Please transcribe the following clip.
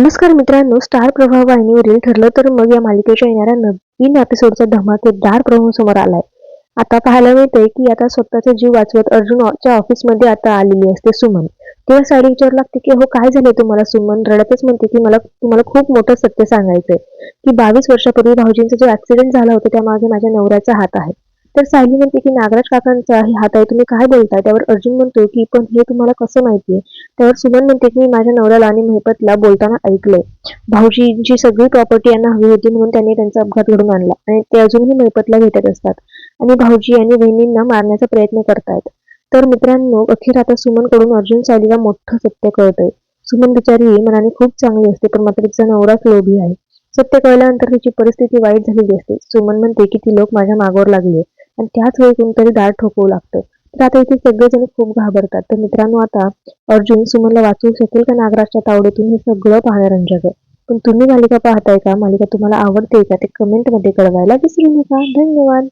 नमस्कार मित्रांनो स्टार प्रभाव वाहिनीवरील ठरलं तर मग या मालिकेच्या येणाऱ्या नवीन एपिसोडचा धमाकेदार प्रभाव समोर आलाय. आता पाहायला मिळतंय की आता स्वतःचा जीव वाचवत अर्जुनच्या ऑफिसमध्ये आता आलेली असते सुमन. तेव्हा साडी विचारू लागते की हो काय झाले तुम्हाला सुमन? रडतच म्हणते की मला तुम्हाला खूप मोठं सत्य सांगायचंय की बावीस वर्षापूर्वी भाऊजींचा जो ऍक्सिडेंट झाला होता त्यामागे माझ्या नवऱ्याचा हात आहे. तर सायली म्हणते की नागराज काकांचा हे हात आहे तुम्ही काय बोलताय? त्यावर अर्जुन म्हणतो की पण हे तुम्हाला कसं माहितीये? त्यावर सुमन म्हणते की मी माझ्या नवऱ्याला आणि महिपतला बोलताना ऐकलंय. भाऊजींची सगळी प्रॉपर्टी यांना हवी होती म्हणून त्यांनी त्यांचा अपघात घडून आणला आणि ते अजूनही महिपतला भेटत असतात आणि भाऊजी आणि बहिणींना मारण्याचा प्रयत्न करतायत. तर मित्रांनो अखेर आता सुमनकडून अर्जुन सायलीला मोठं सत्य कळतंय. सुमन बिचारी मनाने खूप चांगली असते पण मात्र तिचा नवराच लोभी आहे. सत्य कळल्यानंतर तिची परिस्थिती वाईट झालेली असते. सुमन म्हणते की ती लोक माझ्या मागावर लागले आणि त्याच वेळी कोणतरी दार ठोकवू लागतं. तर आता इथे सगळेजण खूप घाबरतात. तर मित्रांनो आता अर्जुन सुमनला वाचवू शकेल का नागराजच्या तावडीतून? हे सगळं पाहण्यारंजक आहे. पण तुम्ही मालिका पाहताय का? मालिका तुम्हाला आवडते का? ते कमेंटमध्ये कळवायला विसरू नका. धन्यवाद.